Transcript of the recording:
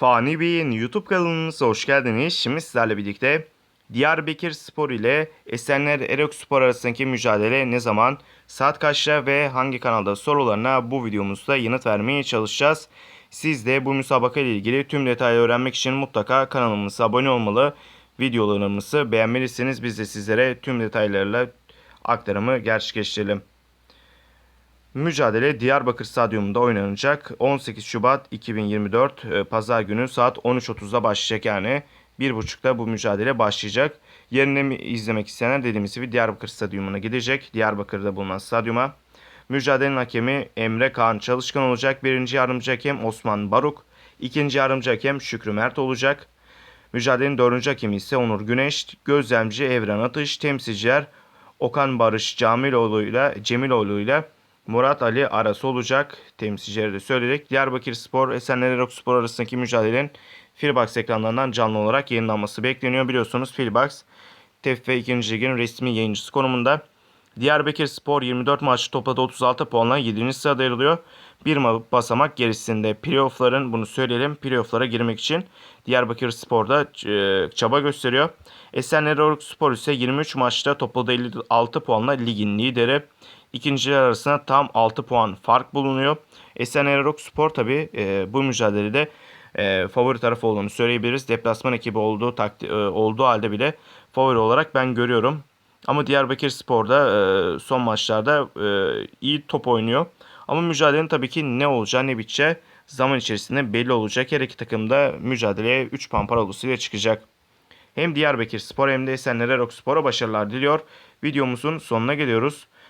Fani Bey'in YouTube kanalımıza hoş geldiniz. Şimdi sizlerle birlikte Diyarbakır Spor ile Esenler Erok Spor arasındaki mücadele ne zaman, saat kaçta ve hangi kanalda sorularına bu videomuzda yanıt vermeye çalışacağız. Siz de bu müsabaka ile ilgili tüm detayları öğrenmek için mutlaka kanalımıza abone olmalı. Videolarımızı beğenmelisiniz. Biz de sizlere tüm detaylarla aktarımı gerçekleştirelim. Mücadele Diyarbakır Stadyumunda oynanacak. 18 Şubat 2024 e, Pazar günü saat 13.30'da başlayacak yani. 1.30'da bu mücadele başlayacak. Yerine mi izlemek isteyenler dediğimiz gibi Diyarbakır Stadyumuna gidecek. Diyarbakır'da bulunan stadyuma. Mücadelenin hakemi Emre Kaan Çalışkan olacak. Birinci yardımcı hakem Osman Baruk. İkinci yardımcı hakem Şükrü Mert olacak. Mücadelenin dördüncü hakemi ise Onur Güneş. Gözlemci Evren Atış. Temsilciler Okan Barış Camiloğlu ile Cemiloğlu ile Murat Ali arası olacak. Temsilcileri de söyledik. Diyarbakır Spor, Esenler Erok Spor arasındaki mücadelenin Filbox ekranlarından canlı olarak yayınlanması bekleniyor. Biliyorsunuz Filbox TFF 2. Lig'in resmi yayıncısı konumunda. Diyarbakır Spor 24 maçta topladı 36 puanla 7. sırada yer alıyor. Bir ma- basamak gerisinde playoff'ların bunu söyleyelim playoff'lara girmek için Diyarbakır Spor'da e, çaba gösteriyor. Esenler Erok Spor ise 23 maçta topladı 56 puanla ligin lideri. İkinciler arasında tam 6 puan fark bulunuyor. Esenler Erok Spor tabi bu mücadelede e, favori tarafı olduğunu söyleyebiliriz. Deplasman ekibi olduğu, takdi, e, olduğu halde bile favori olarak ben görüyorum. Ama Diyarbakır Spor'da e, son maçlarda e, iyi top oynuyor. Ama mücadelenin tabii ki ne olacağı ne biteceği zaman içerisinde belli olacak. Her iki takım da mücadeleye 3 puan parolasıyla çıkacak. Hem Diyarbakır Spor hem de Esenler Erok Spor'a başarılar diliyor. Videomuzun sonuna geliyoruz.